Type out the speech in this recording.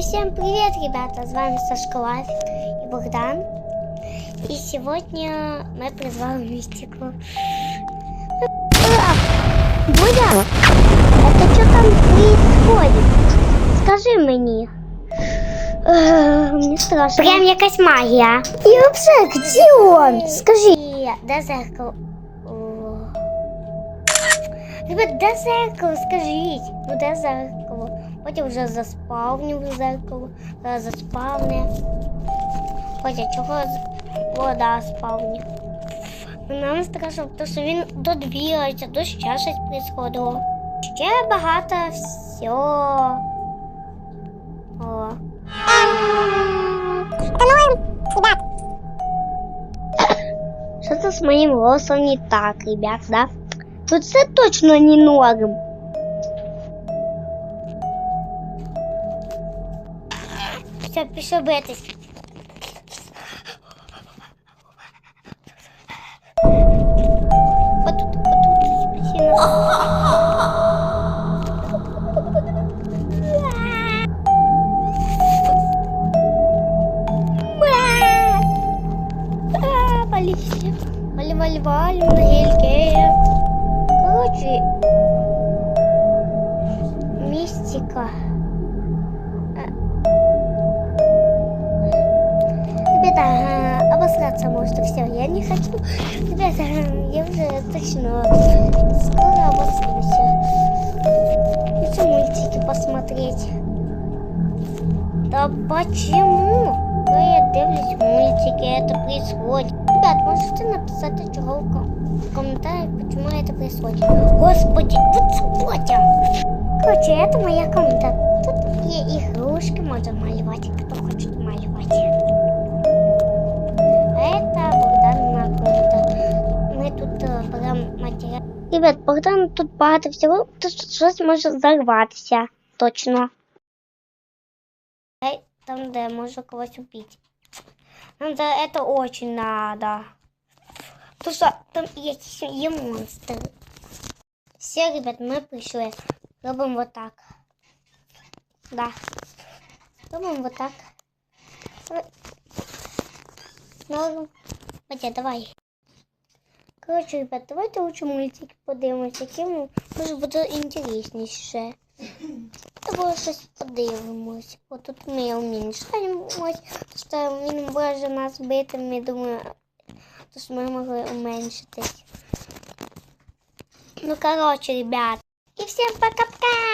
всем привет, ребята! С вами Сашка Лайф и Богдан. И сегодня мы призвали мистику. А, Бодя, это что там происходит? Скажи мені. Е, Мені страшно. Прям якась магія. І взагалі, де он? Скажи. Де зеркало? О. Ребят, де зеркало? Скажіть. Ну де зеркало? Потім вже заспавнив зеркало. Зараз заспавне. Потім чого вода спавнив. Нам страшно, тому що він додвігається, то ще щось происходило. Ще багато всього. О. Что-то с моим голосом не так, ребят, да? Тут все точно не норм. Все, пішов битись. Отут, отут, спасибо. А, Полиция. Вали, вали, вали на гельке. Обосраться может все. Я не хочу. Ребята, я уже точно скоро обосрусь. Хочу мультики посмотреть. Да почему? Когда я дивлюсь мультики, это происходит. Ребят, можете написать чего в ком- в комментариях, почему это происходит. Господи, вот смотрите. Короче, это моя комната. Тут є игрушки, можно малевать, кто хочет малевать. Ребят, Богдан тут багато всього, тут щось може взорватися. Точно. Там, где можно когось убить. Нам за это очень надо. Потому что там есть и монстры. Все, ребят, мы пришли. Робим вот так. Да. Робим вот так. Норм. Хотя, давай. Короче, ребят, давайте лучше мультики подивимося, які може буде інтересніше. Давай щось подивимось. Бо тут ми уміншаємось, що він може нас бити, ми думаємо, тож ми могли уменьшитись. Ну, короче, ребят. И всем пока-пока!